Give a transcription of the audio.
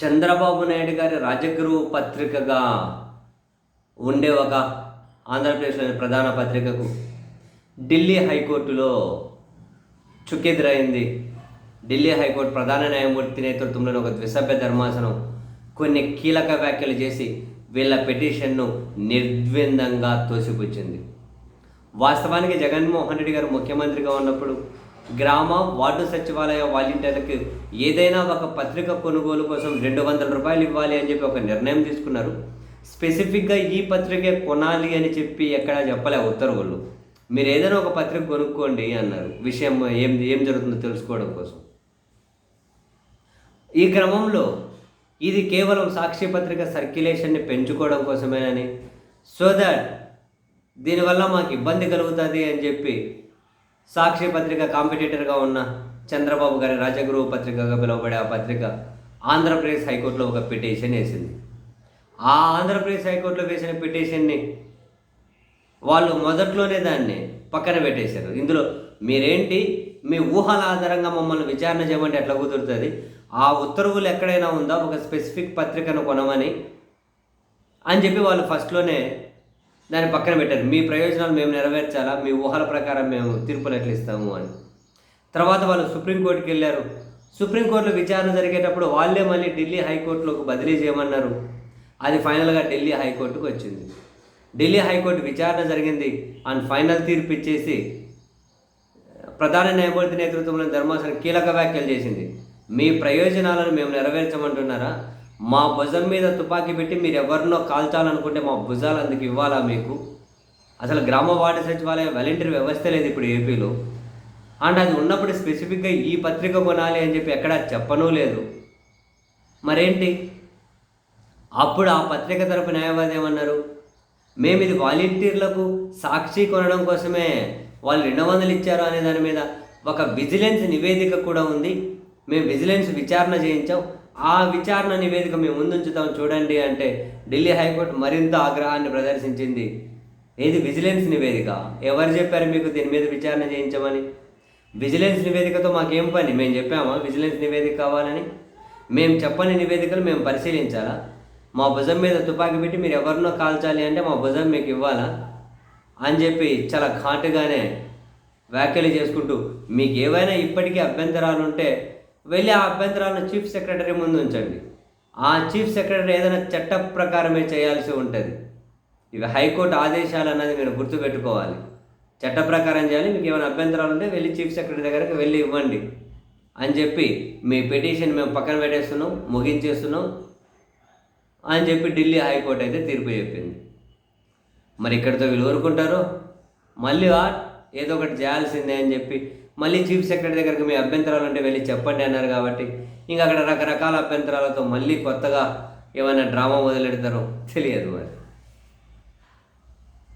చంద్రబాబు నాయుడు గారి రాజగురువు పత్రికగా ఉండే ఒక ఆంధ్రప్రదేశ్లోని ప్రధాన పత్రికకు ఢిల్లీ హైకోర్టులో చుక్కెదురైంది. ఢిల్లీ హైకోర్టు ప్రధాన న్యాయమూర్తి నేతృత్వంలోని ఒక ద్విసభ్య ధర్మాసనం కొన్ని కీలక వ్యాఖ్యలు చేసి వీళ్ళ పిటిషన్ను నిర్ద్వందంగా తోసిపుచ్చింది. వాస్తవానికి జగన్మోహన్ రెడ్డి గారు ముఖ్యమంత్రిగా ఉన్నప్పుడు గ్రామ వార్డు సచివాలయ వాలంటీర్లకు ఏదైనా ఒక పత్రిక కొనుగోలు కోసం రెండు వందల రూపాయలు ఇవ్వాలి అని చెప్పి ఒక నిర్ణయం తీసుకున్నారు. స్పెసిఫిక్గా ఈ పత్రికే కొనాలి అని చెప్పి ఎక్కడా చెప్పలే ఉత్తర్వులు. మీరు ఏదైనా ఒక పత్రిక కొనుక్కోండి అన్నారు. విషయం ఏం ఏం జరుగుతుందో తెలుసుకోవడం కోసం. ఈ క్రమంలో ఇది కేవలం సాక్షి పత్రిక సర్క్యులేషన్ని పెంచుకోవడం కోసమేనని. సో దట్ దీనివల్ల మాకు ఇబ్బంది కలుగుతుంది అని చెప్పి సాక్షి పత్రిక కాంపిటేటర్గా ఉన్న చంద్రబాబు గారి రాజగురువు పత్రికగా పిలువబడే ఆ పత్రిక ఆంధ్రప్రదేశ్ హైకోర్టులో ఒక పిటిషన్ వేసింది. ఆ ఆంధ్రప్రదేశ్ హైకోర్టులో వేసిన పిటిషన్ని వాళ్ళు మొదట్లోనే దాన్ని పక్కన పెట్టేశారు. ఇందులో మీరేంటి? మీ ఊహల ఆధారంగా మమ్మల్ని విచారణ చేయమంటే ఎట్లా కుదురుతుంది? ఆ ఉత్తర్వులు ఎక్కడైనా ఉందా? ఒక స్పెసిఫిక్ పత్రికను కొనమని అని చెప్పి వాళ్ళు ఫస్ట్లోనే దాన్ని పక్కన పెట్టారు. మీ ప్రయోజనాలు మేము నెరవేర్చాలా? మీ ఊహల ప్రకారం మేము తీర్పులు ఎట్లా ఇస్తాము అని. తర్వాత వాళ్ళు సుప్రీంకోర్టుకి వెళ్ళారు. సుప్రీంకోర్టులో విచారణ జరిగేటప్పుడు వాళ్ళే మళ్ళీ ఢిల్లీ హైకోర్టులోకి బదిలీ చేయమన్నారు. అది ఫైనల్గా ఢిల్లీ హైకోర్టుకు వచ్చింది. ఢిల్లీ హైకోర్టు విచారణ జరిగింది. అండ్ ఫైనల్ తీర్పు ఇచ్చేసి ప్రధాన న్యాయమూర్తి నేతృత్వంలోని ధర్మాసనం కీలక వ్యాఖ్యలు చేసింది. మీ ప్రయోజనాలను మేము నెరవేర్చమంటున్నారా? మా భుజం మీద తుపాకీ పెట్టి మీరు ఎవరినో కాల్చాలనుకుంటే మా భుజాలు అందుకు ఇవ్వాలా మీకు? అసలు గ్రామ వార్డు సచివాలయ వాలంటీర్ వ్యవస్థ లేదు ఇప్పుడు ఏపీలో. అండ్ అది ఉన్నప్పుడు స్పెసిఫిక్గా ఈ పత్రిక కొనాలి అని చెప్పి ఎక్కడా చెప్పనూ లేదు. మరేంటి? అప్పుడు ఆ పత్రిక తరపు న్యాయవాది ఏమన్నారు? మేము ఇది వాలంటీర్లకు సాక్షి కొనడం కోసమే వాళ్ళు రెండు వందలు ఇచ్చారు అనే దాని మీద. ఒక విజిలెన్స్ నివేదిక కూడా ఉంది. మేము విజిలెన్స్ విచారణ చేయించాం. ఆ విచారణ నివేదిక మేము ముందుంచుతాం. చూడండి అంటే ఢిల్లీ హైకోర్టు మరింత ఆగ్రహాన్ని ప్రదర్శించింది. ఏది విజిలెన్స్ నివేదిక? ఎవరు చెప్పారు మీకు దీని మీద విచారణ చేయించమని? విజిలెన్స్ నివేదికతో మాకేం పని? మేము చెప్పామా విజిలెన్స్ నివేదిక కావాలని? మేము చెప్పని నివేదికలు మేము పరిశీలించాలా? మా భుజం మీద తుపాకీ పెట్టి మీరు ఎవరినో కాల్చాలి అంటే మా భుజం మీకు ఇవ్వాలా? అని చెప్పి చాలా ఘాటుగానే వ్యాఖ్యలు చేసుకుంటూ మీకు ఏవైనా ఇప్పటికీ అభ్యంతరాలు ఉంటే వెళ్ళి ఆ అభ్యంతరాలను చీఫ్ సెక్రటరీ ముందు ఉంచండి. ఆ చీఫ్ సెక్రటరీ ఏదైనా చట్ట ప్రకారమే చేయాల్సి ఉంటుంది. ఇవి హైకోర్టు ఆదేశాలు అన్నది మీరు గుర్తుపెట్టుకోవాలి. చట్ట ప్రకారం చేయాలి మీకు ఏమైనా అభ్యంతరాలు ఉంటే వెళ్ళి చీఫ్ సెక్రటరీ దగ్గరకు వెళ్ళి ఇవ్వండి. అని చెప్పి మీ పిటిషన్ మేము పక్కన పెట్టేస్తున్నాం ముగించేస్తున్నాం అని చెప్పి ఢిల్లీ హైకోర్టు అయితే తీర్పు చెప్పింది. మరి ఇక్కడితో వీళ్ళు ఊరుకుంటారు? మళ్ళీ ఏదో ఒకటి చేయాల్సిందే అని చెప్పి మళ్ళీ చీఫ్ సెక్రటరీ దగ్గరికి మీ అభ్యంతరాలు ఉంటే వెళ్ళి చెప్పండి అన్నారు కాబట్టి ఇంకా అక్కడ రకరకాల అభ్యంతరాలతో మళ్ళీ కొత్తగా ఏమైనా డ్రామా మొదలెడతారో తెలియదు మరి.